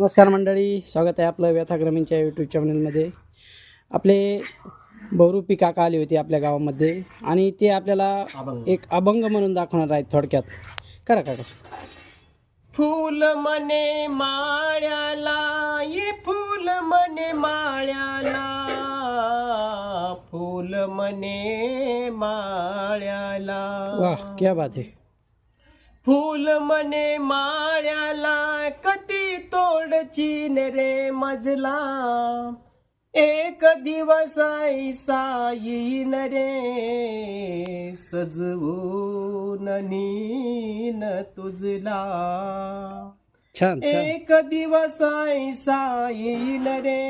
नमस्कार मंडळी स्वागत आहे आपलं व्यथाग्रामींच्या यूट्यूब चॅनलमध्ये आपले बहुरूपी काका आले होते आपल्या गावामध्ये आणि ते आपल्याला एक अभंग म्हणून दाखवणार आहेत थोडक्यात. करा काका फूल मने माळ्याला ये फूल मने माळ्याला. फूल मने माळ्याला. वाह क्या बात आहे. फूल मने माळ्याला कधी तोडची रे मजला. एक दिवस ऐसा येईन रे सजवून नीन तुझला. एक दिवस ऐसा येईन रे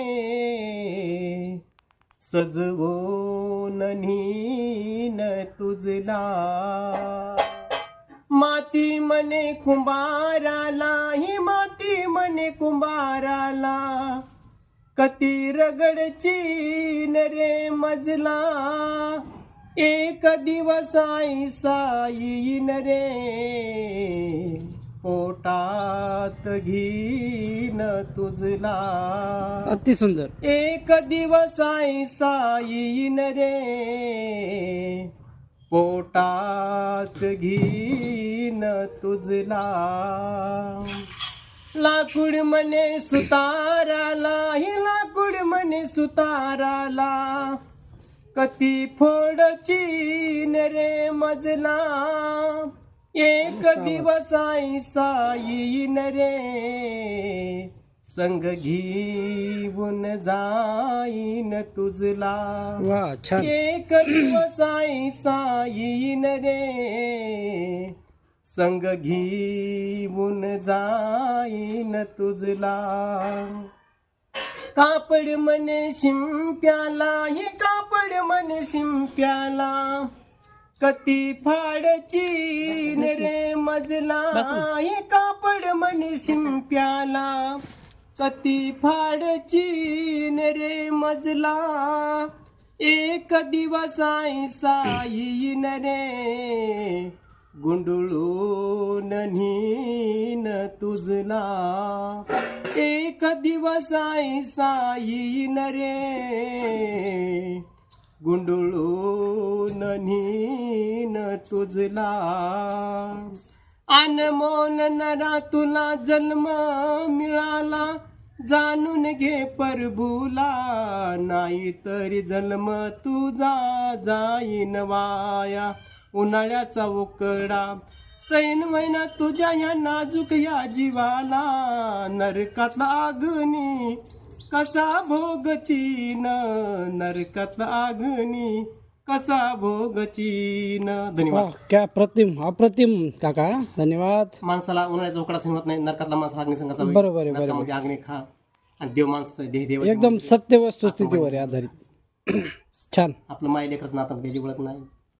सजवून नीन तुझला. माती मने कुंभाराला ही माती मने कुंभाराला. कती रगडची न रे मजला एक दिवस ऐसा येईन रे पोटात घीन तुझला. अति सुंदर. एक दिवस ऐसा येईन रे पोटात घीन तुझला लाकूड मने सुताराला ही लाकूड मने सुताराला. कती फोडची न रे मजला एक दिवस ऐसा येईन रे संग घेऊन जाईन तुझला. एक दिवस ऐसा येईन रे संग घेऊन जाईन तुझला. कापड मने शिंप्याला हे कापड मने शिंप्याला. कती फाडची रे मजला हे कापड मने शिंप्याला. कती फाडची रे मजला एक दिवस ऐसा येईन रे. गुंडुळून नीन तुझला. एक दिवस आई येईन रे. गुंडुळून नीन तुझला. अनमोल नरा तुला जन्म मिळाला. जाणून घे प्रभूला नाही तरी जन्म तुझा जाईन वाया. उन्हाळ्याचा उकडा सैन महिना तुझ्या या नाजूक या जीवाला. नरकातला अग्नी कसा भोगचीन नरकातला अग्नी कसा भोगचीन धन्यवाद. वा क्या प्रतिम अप्रतिम काका. धन्यवाद. माणसाला उन्हाळ्याचा उकडा सहन होत नाही नरकातला माणूस अग्नी संघाचा बरोबर आहे, बरोबर. नरकामध्ये अग्नी खा आणि देव माणूस देह देव एकदम सत्य वस्तुस्थितीवर आहे आधारित. छान. आपलं माय लेकरच नातं त्याची ओळख नाही.